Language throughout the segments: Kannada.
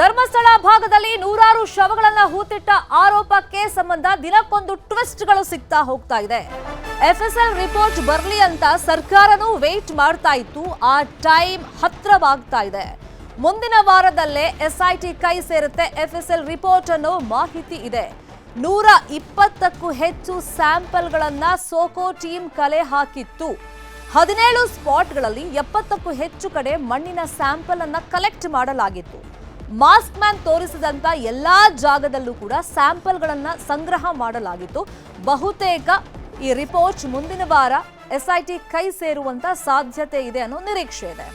ಧರ್ಮಸ್ಥಳ ಭಾಗದಲ್ಲಿ ನೂರಾರು ಶವಗಳನ್ನ ಹೂತಿಟ್ಟ ಆರೋಪಕ್ಕೆ ಸಂಬಂಧ ದಿನಕ್ಕೊಂದು ಟ್ವಿಸ್ಟ್ಗಳು ಸಿಗ್ತಾ ಹೋಗ್ತಾ ಇದೆ. ಎಫ್ಎಸ್ಎಲ್ ರಿಪೋರ್ಟ್ ಬರಲಿ ಅಂತ ಸರ್ಕಾರನೂ ವೇಟ್ ಮಾಡ್ತಾ ಇತ್ತು. ಆ ಟೈಮ್ ಹತ್ರವಾಗ್ತಾ ಇದೆ. ಮುಂದಿನ ವಾರದಲ್ಲೇ ಎಸ್ಐಟಿ ಕೈ ಸೇರುತ್ತೆ ಎಫ್ಎಸ್ಎಲ್ ರಿಪೋರ್ಟ್ ಅನ್ನೋ ಮಾಹಿತಿ ಇದೆ. ನೂರ ಇಪ್ಪತ್ತಕ್ಕೂ ಹೆಚ್ಚು ಸ್ಯಾಂಪಲ್ಗಳನ್ನ ಸೋಕೋ ಟೀಮ್ ಕಲೆ ಹಾಕಿತ್ತು. ಹದಿನೇಳು ಸ್ಪಾಟ್ಗಳಲ್ಲಿ ಎಪ್ಪತ್ತಕ್ಕೂ ಹೆಚ್ಚು ಕಡೆ ಮಣ್ಣಿನ ಸ್ಯಾಂಪಲ್ ಅನ್ನ ಕಲೆಕ್ಟ್ ಮಾಡಲಾಗಿತ್ತು. ಮಾಸ್ಕ್ ಮ್ಯಾನ್ ತೋರಿಸಿದಂತ ಎಲ್ಲಾ ಜಾಗದಲ್ಲೂ ಕೂಡ ಸ್ಯಾಂಪಲ್ಗಳನ್ನು ಸಂಗ್ರಹ ಮಾಡಲಾಗಿತ್ತು. ಬಹುತೇಕ ಈ ರಿಪೋರ್ಟ್ ಮುಂದಿನ ವಾರ ಎಸ್ಐಟಿ ಕೈ ಸೇರುವಂತ ಸಾಧ್ಯತೆ ಇದೆ ಅನ್ನೋ ನಿರೀಕ್ಷೆ ಇದೆ.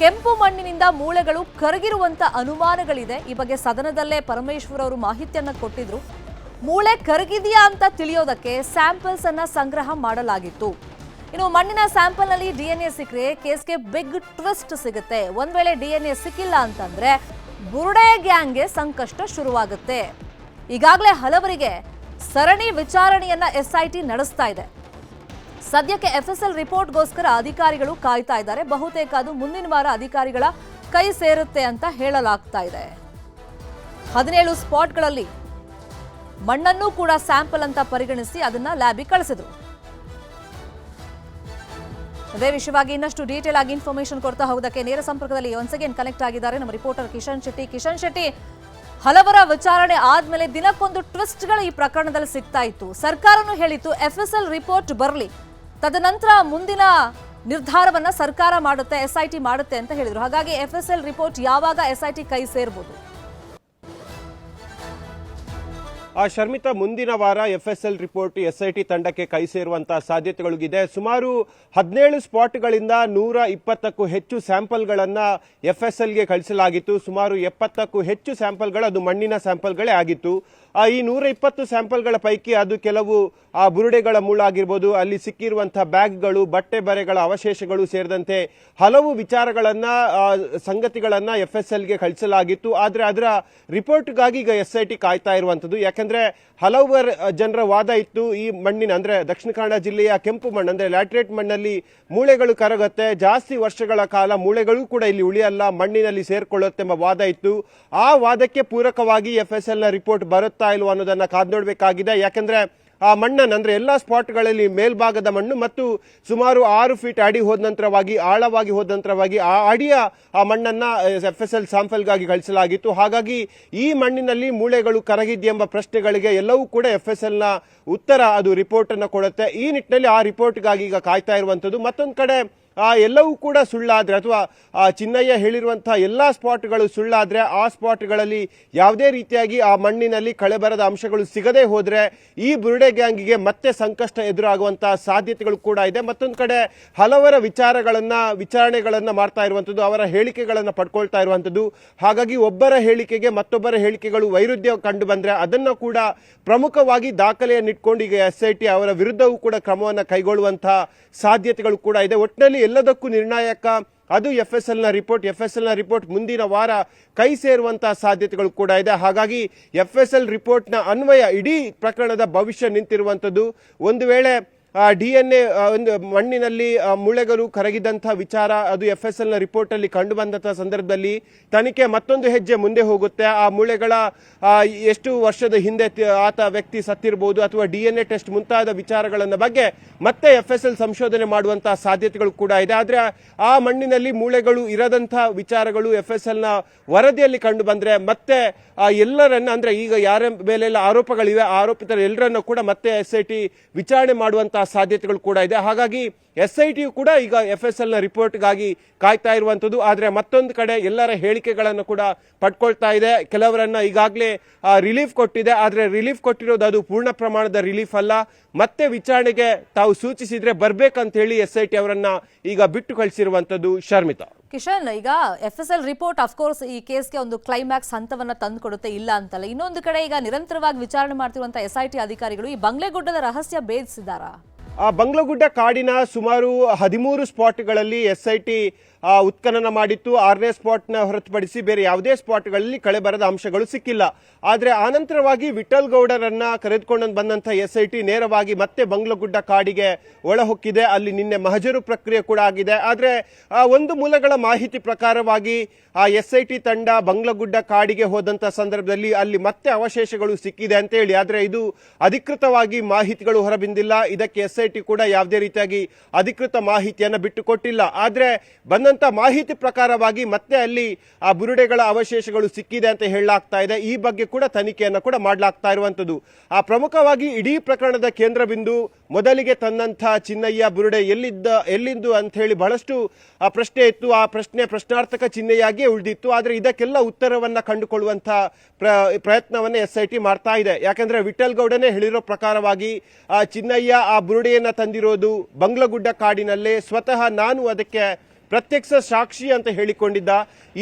ಕೆಂಪು ಮಣ್ಣಿನಿಂದ ಮೂಳೆಗಳು ಕರಗಿರುವಂತ ಅನುಮಾನಗಳಿದೆ. ಈ ಬಗ್ಗೆ ಸದನದಲ್ಲೇ ಪರಮೇಶ್ವರ್ ಅವರು ಮಾಹಿತಿಯನ್ನು ಕೊಟ್ಟಿದ್ರು. ಮೂಳೆ ಕರಗಿದೆಯಾ ಅಂತ ತಿಳಿಯೋದಕ್ಕೆ ಸ್ಯಾಂಪಲ್ಸ್ ಅನ್ನ ಸಂಗ್ರಹ ಮಾಡಲಾಗಿತ್ತು. ಇನ್ನು ಮಣ್ಣಿನ ಸ್ಯಾಂಪಲ್ನಲ್ಲಿ ಡಿ ಎನ್ ಡಿಎನ್ಎ ಸಿಕ್ಕರೆ ಕೇಸ್ಗೆ ಬಿಗ್ ಟ್ವಿಸ್ಟ್ ಸಿಗುತ್ತೆ. ಒಂದ್ ವೇಳೆ ಡಿಎನ್ಎ ಸಿಕ್ಕಿಲ್ಲ ಅಂತಂದ್ರೆ ಬುರುಡೆ ಗ್ಯಾಂಗ್ಗೆ ಸಂಕಷ್ಟ ಶುರುವಾಗುತ್ತೆ. ಈಗಾಗಲೇ ಹಲವರಿಗೆ ಸರಣಿ ವಿಚಾರಣೆಯನ್ನ ಎಸ್ಐಟಿ ನಡೆಸ್ತಾ ಇದೆ. ಸದ್ಯಕ್ಕೆ ಎಫ್ಎಸ್ಎಲ್ ರಿಪೋರ್ಟ್ಗೋಸ್ಕರ ಅಧಿಕಾರಿಗಳು ಕಾಯ್ತಾ ಇದ್ದಾರೆ. ಬಹುತೇಕ ಅದು ಮುಂದಿನ ವಾರ ಅಧಿಕಾರಿಗಳ ಕೈ ಸೇರುತ್ತೆ ಅಂತ ಹೇಳಲಾಗ್ತಾ ಇದೆ. ಹದಿನೇಳು ಸ್ಪಾಟ್ಗಳಲ್ಲಿ ಮಣ್ಣನ್ನು ಕೂಡ ಸ್ಯಾಂಪಲ್ ಅಂತ ಪರಿಗಣಿಸಿ ಅದನ್ನ ಲ್ಯಾಬಿಗೆ ಕಳಿಸಿದ್ರು. ಅದೇ ವಿಷಯವಾಗಿ ಇನ್ನಷ್ಟು ಡೀಟೇಲ್ ಆಗಿ ಇನ್ಫಾರ್ಮೇಶನ್ ಕೊಡ್ತಾ ಹೋಗೋದಕ್ಕೆ ನೇರ ಸಂಪರ್ಕದಲ್ಲಿ ಒನ್ಸ್ ಅಗೇನ್ ಕನೆಕ್ಟ್ ಆಗಿದ್ದಾರೆ ನಮ್ಮ ರಿಪೋರ್ಟರ್ ಕಿಶನ್ ಶೆಟ್ಟಿ. ಕಿಶನ್ ಶೆಟ್ಟಿ, ಹಲವರ ವಿಚಾರಣೆ ಆದ್ಮೇಲೆ ದಿನಕ್ಕೊಂದು ಟ್ವಿಸ್ಟ್ಗಳು ಈ ಪ್ರಕರಣದಲ್ಲಿ ಸಿಗ್ತಾ ಇತ್ತು. ಸರ್ಕಾರನು ಹೇಳಿತ್ತು ಎಫ್ ಎಸ್ ಎಲ್ ರಿಪೋರ್ಟ್ ಬರಲಿ. ತದನಂತರ ಮುಂದಿನ ನಿರ್ಧಾರವನ್ನ ಸರ್ಕಾರ ಮಾಡುತ್ತೆ ಎಸ್ ಐ ಟಿ ಮಾಡುತ್ತೆ ಅಂತ ಹೇಳಿದ್ರು. ಹಾಗಾಗಿ ಎಫ್ ಎಸ್ ಎಲ್ ರಿಪೋರ್ಟ್ ಯಾವಾಗ ಎಸ್ ಐ ಟಿ ಕೈ ಸೇರ್ಬೋದು? ಆ ಶರ್ಮಿತಾ ಮುಂದಿನ ವಾರ F S L report S I T ತಂಡಕ್ಕೆ ಕೈ ಸೇರುವಂತಹ ಸಾಧ್ಯತೆಗಳಿಗಿದೆ. ಸುಮಾರು ಹದಿನೇಳು ಸ್ಪಾಟ್ಗಳಿಂದ ನೂರ ಇಪ್ಪತ್ತಕ್ಕೂ ಹೆಚ್ಚು ಸ್ಯಾಂಪಲ್ಗಳನ್ನು ಎಫ್ ಎಸ್ ಎಲ್ಗೆ ಕಳಿಸಲಾಗಿತ್ತು. ಸುಮಾರು ಎಪ್ಪತ್ತಕ್ಕೂ ಹೆಚ್ಚು ಸ್ಯಾಂಪಲ್ಗಳು, ಅದು ಮಣ್ಣಿನ ಸ್ಯಾಂಪಲ್ಗಳೇ ಆಗಿತ್ತು. ಈ ನೂರ ಇಪ್ಪತ್ತು ಸ್ಯಾಂಪಲ್ಗಳ ಪೈಕಿ ಅದು ಕೆಲವು ಆ ಬುರುಡೆಗಳ ಮುಳ್ಳಾಗಿರ್ಬೋದು ಅಲ್ಲಿ ಸಿಕ್ಕಿರುವಂತಹ ಬ್ಯಾಗ್ಗಳು, ಬಟ್ಟೆ ಬರೆಗಳ ಅವಶೇಷಗಳು ಸೇರಿದಂತೆ ಹಲವು ವಿಚಾರಗಳನ್ನ ಸಂಗತಿಗಳನ್ನ ಎಫ್ ಎಸ್ ಎಲ್ಗೆ ಕಳಿಸಲಾಗಿತ್ತು. ಆದರೆ ಅದರ ರಿಪೋರ್ಟ್ಗಾಗಿ ಈಗ ಎಸ್ ಐ ಟಿ ಕಾಯ್ತಾ ಇರುವಂಥದ್ದು. ಯಾಕಂದ್ರೆ ಹಲವು ಜನರ ವಾದ ಇತ್ತು. ಈ ಮಣ್ಣಿನ ಅಂದ್ರೆ ದಕ್ಷಿಣ ಕನ್ನಡ ಜಿಲ್ಲೆಯ ಕೆಂಪು ಮಣ್ಣು ಅಂದ್ರೆ ಲ್ಯಾಟ್ರೇಟ್ ಮಣ್ಣಲ್ಲಿ ಮೂಳೆಗಳು ಕರಗುತ್ತೆ. ಜಾಸ್ತಿ ವರ್ಷಗಳ ಕಾಲ ಮೂಳೆಗಳು ಕೂಡ ಇಲ್ಲಿ ಉಳಿಯಲ್ಲ, ಮಣ್ಣಿನಲ್ಲಿ ಸೇರ್ಕೊಳ್ಳುತ್ತೆ ಎಂಬ ವಾದ ಇತ್ತು. ಆ ವಾದಕ್ಕೆ ಪೂರಕವಾಗಿ ಎಫ್ ಎಸ್ ಎಲ್ನ ರಿಪೋರ್ಟ್ ಬರುತ್ತಾ ಇಲ್ವಾ ಅನ್ನೋದನ್ನ ಕಾದ್ ನೋಡ್ಬೇಕಾಗಿದೆ. ಯಾಕಂದ್ರೆ ಆ ಮಣ್ಣನ್ನು ಅಂದರೆ ಎಲ್ಲ ಸ್ಪಾಟ್ಗಳಲ್ಲಿ ಮೇಲ್ಭಾಗದ ಮಣ್ಣು ಮತ್ತು ಸುಮಾರು ಆರು ಫೀಟ್ ಅಡಿ ಹೋದ ನಂತರವಾಗಿ, ಆಳವಾಗಿ ಹೋದ ನಂತರವಾಗಿ ಆ ಅಡಿಯ ಆ ಮಣ್ಣನ್ನು ಎಫ್ ಎಸ್ ಎಲ್ ಸ್ಯಾಂಪಲ್ಗಾಗಿ ಕಳಿಸಲಾಗಿತ್ತು. ಹಾಗಾಗಿ ಈ ಮಣ್ಣಿನಲ್ಲಿ ಮೂಳೆಗಳು ಕರಗಿದೆಯೆಂಬ ಪ್ರಶ್ನೆಗಳಿಗೆ ಎಲ್ಲವೂ ಕೂಡ ಎಫ್ ಎಸ್ ಎಲ್ನ ಉತ್ತರ ಅದು ರಿಪೋರ್ಟನ್ನು ಕೊಡುತ್ತೆ. ಈ ನಿಟ್ಟಿನಲ್ಲಿ ಆ ರಿಪೋರ್ಟ್ಗಾಗಿ ಈಗ ಕಾಯ್ತಾ ಇರುವಂಥದ್ದು. ಮತ್ತೊಂದು ಕಡೆ ಆ ಎಲ್ಲವೂ ಕೂಡ ಸುಳ್ಳಾದರೆ ಅಥವಾ ಆ ಚಿನ್ನಯ್ಯ ಹೇಳಿರುವಂಥ ಎಲ್ಲ ಸ್ಪಾಟ್ಗಳು ಸುಳ್ಳಾದರೆ ಆ ಸ್ಪಾಟ್ಗಳಲ್ಲಿ ಯಾವುದೇ ರೀತಿಯಾಗಿ ಆ ಮಣ್ಣಿನಲ್ಲಿ ಕಳೆಬರದ ಅಂಶಗಳು ಸಿಗದೇ ಹೋದರೆ ಈ ಬುರುಡೆ ಗ್ಯಾಂಗಿಗೆ ಮತ್ತೆ ಸಂಕಷ್ಟ ಎದುರಾಗುವಂಥ ಸಾಧ್ಯತೆಗಳು ಕೂಡ ಇದೆ. ಮತ್ತೊಂದು ಕಡೆ ಹಲವರ ವಿಚಾರಗಳನ್ನು, ವಿಚಾರಣೆಗಳನ್ನು ಮಾಡ್ತಾ ಇರುವಂಥದ್ದು, ಅವರ ಹೇಳಿಕೆಗಳನ್ನು ಪಡ್ಕೊಳ್ತಾ ಇರುವಂಥದ್ದು. ಹಾಗಾಗಿ ಒಬ್ಬರ ಹೇಳಿಕೆಗೆ ಮತ್ತೊಬ್ಬರ ಹೇಳಿಕೆಗಳು ವೈರುಧ್ಯ ಕಂಡು ಬಂದರೆ ಅದನ್ನು ಕೂಡ ಪ್ರಮುಖವಾಗಿ ದಾಖಲೆಯನ್ನಿಟ್ಕೊಂಡು ಈಗ ಎಸ್ ಐ ಟಿ ಅವರ ವಿರುದ್ಧವೂ ಕೂಡ ಕ್ರಮವನ್ನು ಕೈಗೊಳ್ಳುವಂಥ ಸಾಧ್ಯತೆಗಳು ಕೂಡ ಇದೆ. ಒಟ್ಟಿನಲ್ಲಿ ಎಲ್ಲದಕ್ಕೂ ನಿರ್ಣಾಯಕ. ಅದು ಎಫ್ ಎಸ್ ಎಲ್ನ ರಿಪೋರ್ಟ್ ಎಫ್ ಎಸ್ ಎಲ್ನ ರಿಪೋರ್ಟ್ ಮುಂದಿನ ವಾರ ಕೈ ಸೇರುವಂತಹ ಸಾಧ್ಯತೆಗಳು ಕೂಡ ಇದೆ. ಹಾಗಾಗಿ ಎಫ್ ಎಸ್ ಎಲ್ ರಿಪೋರ್ಟ್ನ ಅನ್ವಯ ಇಡೀ ಪ್ರಕರಣದ ಭವಿಷ್ಯ ನಿಂತಿರುವಂತದ್ದು. ಒಂದು ವೇಳೆ ಡಿ ಎನ್ ಎ ಒಂದು ಮಣ್ಣಿನಲ್ಲಿ ಮುಳೆಗಳು ಕರಗಿದಂತಹ ವಿಚಾರ ಅದು ಎಫ್ ಎಸ್ ಎಲ್ನ ರಿಪೋರ್ಟಲ್ಲಿ ಕಂಡು ಬಂದಂಥ ಸಂದರ್ಭದಲ್ಲಿ ತನಿಖೆ ಮತ್ತೊಂದು ಹೆಜ್ಜೆ ಮುಂದೆ ಹೋಗುತ್ತೆ. ಆ ಮೂಳೆಗಳ ಎಷ್ಟು ವರ್ಷದ ಹಿಂದೆ ಆತ ವ್ಯಕ್ತಿ ಸತ್ತಿರ್ಬೋದು ಅಥವಾ ಡಿ ಎನ್ ಎ ಟೆಸ್ಟ್ ಮುಂತಾದ ವಿಚಾರಗಳನ್ನ ಬಗ್ಗೆ ಮತ್ತೆ ಎಫ್ ಎಸ್ ಎಲ್ ಸಂಶೋಧನೆ ಮಾಡುವಂಥ ಸಾಧ್ಯತೆಗಳು ಕೂಡ ಇದೆ. ಆದ್ರೆ ಆ ಮಣ್ಣಿನಲ್ಲಿ ಮೂಳೆಗಳು ಇರದಂಥ ವಿಚಾರಗಳು ಎಫ್ ಎಸ್ ಎಲ್ನ ವರದಿಯಲ್ಲಿ ಕಂಡು ಬಂದರೆ ಮತ್ತೆ ಎಲ್ಲರನ್ನ, ಅಂದ್ರೆ ಈಗ ಯಾರ ಮೇಲೆಲ್ಲ ಆರೋಪಗಳಿವೆ ಆರೋಪಿತರ ಎಲ್ಲರನ್ನು ಕೂಡ ಮತ್ತೆ ಎಸ್ ಐ ಟಿ ವಿಚಾರಣೆ ಮಾಡುವಂತಹ ಸಾಧ್ಯತೆಗಳು ಕೂಡ ಇದೆ. ಹಾಗಾಗಿ ಎಸ್ ಐ ಟಿಯು ಕೂಡ ಈಗ ಎಫ್ ಎಸ್ ಎಲ್ನ ರಿಪೋರ್ಟ್ಗಾಗಿ ಕಾಯ್ತಾ ಇರುವಂಥದ್ದು. ಆದರೆ ಮತ್ತೊಂದು ಕಡೆ ಎಲ್ಲರ ಹೇಳಿಕೆಗಳನ್ನು ಕೂಡ ಪಡ್ಕೊಳ್ತಾ ಇದೆ. ಕೆಲವರನ್ನ ಈಗಾಗಲೇ ರಿಲೀಫ್ ಕೊಟ್ಟಿದೆ. ಆದರೆ ರಿಲೀಫ್ ಕೊಟ್ಟಿರೋದು ಅದು ಪೂರ್ಣ ಪ್ರಮಾಣದ ರಿಲೀಫ್ ಅಲ್ಲ. ಮತ್ತೆ ವಿಚಾರಣೆಗೆ ತಾವು ಸೂಚಿಸಿದ್ರೆ ಬರಬೇಕಂತ ಹೇಳಿ ಎಸ್ ಐ ಟಿ ಅವರನ್ನು ಈಗ ಬಿಟ್ಟು ಕಳಿಸಿರುವಂಥದ್ದು ಶರ್ಮಿತಾ. ಕಿಶನ್, ಈಗ F S L report of course ಈ ಕೇಸ್ಗೆ ಒಂದು ಕ್ಲೈಮ್ಯಾಕ್ಸ್ ಹಂತವನ್ನು ತಂದು ಕೊಡುತ್ತೆ ಇಲ್ಲ ಅಂತಲ್ಲ. ಇನ್ನೊಂದು ಕಡೆ ಈಗ ನಿರಂತರವಾಗಿ ವಿಚಾರಣೆ ಮಾಡ್ತಿರುವಂತಹ ಎಸ್ ಐ ಟಿ ಅಧಿಕಾರಿಗಳು ಈ ಬಂಗ್ಲೆಗುಡ್ಡದ ರಹಸ್ಯ ಭೇದಿಸಿದಾರಾ ಬಂಗ್ಲಗುಡ್ಡ ಕಾಡಿನ ಸುಮಾರು ಹದಿಮೂರು ಸ್ಪಾಟ್ಗಳಲ್ಲಿ ಎಸ್ ಐ ಟಿ ಉತ್ಖನನ ಮಾಡಿತ್ತು. ಆರನೇ ಸ್ಪಾಟ್ನ ಹೊರತುಪಡಿಸಿ ಬೇರೆ ಯಾವುದೇ ಸ್ಪಾಟ್ಗಳಲ್ಲಿ ಕಳೆಬರದ ಅಂಶಗಳು ಸಿಕ್ಕಿಲ್ಲ. ಆದರೆ ಆನಂತರವಾಗಿ ವಿಠಲ್ ಗೌಡರನ್ನ ಕರೆದುಕೊಂಡು ಬಂದಂಥ ಎಸ್ ನೇರವಾಗಿ ಮತ್ತೆ ಬಂಗ್ಲಗುಡ್ಡ ಕಾಡಿಗೆ ಒಳಹೊಕ್ಕಿದೆ. ಅಲ್ಲಿ ನಿನ್ನೆ ಮಹಜರು ಪ್ರಕ್ರಿಯೆ ಕೂಡ ಆಗಿದೆ. ಆದರೆ ಒಂದು ಮೂಲಗಳ ಮಾಹಿತಿ ಪ್ರಕಾರವಾಗಿ ಆ ಎಸ್ ಐ ಟಿ ತಂಡ ಬಂಗ್ಲಗುಡ್ಡ ಕಾಡಿಗೆ ಹೋದಂಥ ಸಂದರ್ಭದಲ್ಲಿ ಅಲ್ಲಿ ಮತ್ತೆ ಅವಶೇಷಗಳು ಸಿಕ್ಕಿದೆ ಅಂತ ಹೇಳಿ. ಆದರೆ ಇದು ಅಧಿಕೃತವಾಗಿ ಮಾಹಿತಿಗಳು ಹೊರಬಿಂದಿಲ್ಲ. ಇದಕ್ಕೆ ಎಸ್ ಕೂಡ ಯಾವುದೇ ರೀತಿಯಾಗಿ ಅಧಿಕೃತ ಮಾಹಿತಿಯನ್ನು ಬಿಟ್ಟುಕೊಟ್ಟಿಲ್ಲ. ಆದರೆ ಆದರೆ ಬಂದಂತ ಮಾಹಿತಿ ಪ್ರಕಾರವಾಗಿ ಮತ್ತೆ ಅಲ್ಲಿ ಆ ಬುರುಡೆಗಳ ಅವಶೇಷಗಳು ಸಿಕ್ಕಿದೆ ಅಂತ ಹೇಳಲಾಗ್ತಾ ಇದೆ. ಈ ಬಗ್ಗೆ ಕೂಡ ತನಿಖೆಯನ್ನು ಕೂಡ ಮಾಡಲಾಗ್ತಾ ಇರುವಂಥದ್ದು ಆ ಪ್ರಮುಖವಾಗಿ ಇಡೀ ಪ್ರಕರಣದ ಕೇಂದ್ರ ಬಿಂದು ಮೊದಲಿಗೆ ತಂದಂಥ ಚಿನ್ನಯ್ಯ ಬುರುಡೆ ಎಲ್ಲಿದ್ದ, ಎಲ್ಲಿಂದು ಅಂತ ಹೇಳಿ ಬಹಳಷ್ಟು, ಆ ಪ್ರಶ್ನೆ ಇತ್ತು. ಆ ಪ್ರಶ್ನೆ ಪ್ರಶ್ನಾರ್ಥಕ ಚಿಹ್ನೆಯಾಗಿಯೇ ಉಳಿದಿತ್ತು. ಆದರೆ ಇದಕ್ಕೆಲ್ಲ ಉತ್ತರವನ್ನು ಕಂಡುಕೊಳ್ಳುವಂತ ಪ್ರ, ಪ್ರಯತ್ನವನ್ನ ಎಸ್ ಐ ಟಿ ಮಾಡ್ತಾ ಇದೆ. ಯಾಕಂದ್ರೆ ವಿಠಲ್ ಗೌಡನೇ ಹೇಳಿರೋ ಪ್ರಕಾರವಾಗಿ ಆ ಚಿನ್ನಯ್ಯ ಆ ಬುರುಡೆಯನ್ನು ತಂದಿರೋದು ಬಂಗ್ಲಗುಡ್ಡ ಕಾಡಿನಲ್ಲೇ. ಸ್ವತಃ ನಾನು ಅದಕ್ಕೆ ಪ್ರತ್ಯಕ್ಷ ಸಾಕ್ಷಿ ಅಂತ ಹೇಳಿಕೊಂಡಿದ್ದ,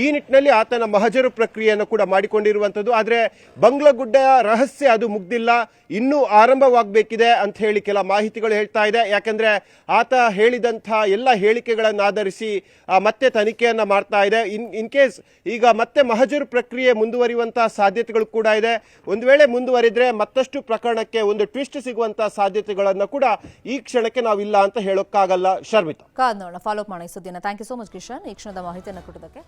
ಈ ನಿಟ್ಟಿನಲ್ಲಿ ಆತನ ಮಹಜರು ಪ್ರಕ್ರಿಯೆಯನ್ನು ಕೂಡ ಮಾಡಿಕೊಂಡಿರುವಂಥದ್ದು. ಆದರೆ ಬಂಗ್ಲಗುಡ್ಡ ರಹಸ್ಯ ಅದು ಮುಗ್ದಿಲ್ಲ, ಇನ್ನೂ ಆರಂಭವಾಗಬೇಕಿದೆ ಅಂತ ಹೇಳಿ ಕೆಲ ಮಾಹಿತಿಗಳು ಹೇಳ್ತಾ ಇದೆ. ಯಾಕಂದ್ರೆ ಆತ ಹೇಳಿದಂಥ ಎಲ್ಲ ಹೇಳಿಕೆಗಳನ್ನು ಆಧರಿಸಿ ಮತ್ತೆ ತನಿಖೆಯನ್ನು ಮಾಡ್ತಾ ಇದೆ. ಇನ್ ಇನ್ ಕೇಸ್ ಈಗ ಮತ್ತೆ ಮಹಜರು ಪ್ರಕ್ರಿಯೆ ಮುಂದುವರಿಯುವಂಥ ಸಾಧ್ಯತೆಗಳು ಕೂಡ ಇದೆ. ಒಂದು ವೇಳೆ ಮುಂದುವರಿದ್ರೆ ಮತ್ತಷ್ಟು ಪ್ರಕರಣಕ್ಕೆ ಒಂದು ಟ್ವಿಸ್ಟ್ ಸಿಗುವಂಥ ಸಾಧ್ಯತೆಗಳನ್ನು ಕೂಡ ಈ ಕ್ಷಣಕ್ಕೆ ನಾವಿಲ್ಲ ಅಂತ ಹೇಳೋಕ್ಕಾಗಲ್ಲ. ಶರ್ಮಿತಾ. ಕಾದ್ ನೋಡೋಣ ಫಾಲೋ ಮಾಡಿ ಸುದ್ದಿನ. Thank you so much Kishan. ಈ ಕ್ಷಣದ ಮಾಹಿತಿಯನ್ನು ಕೊಟ್ಟದಕ್ಕೆ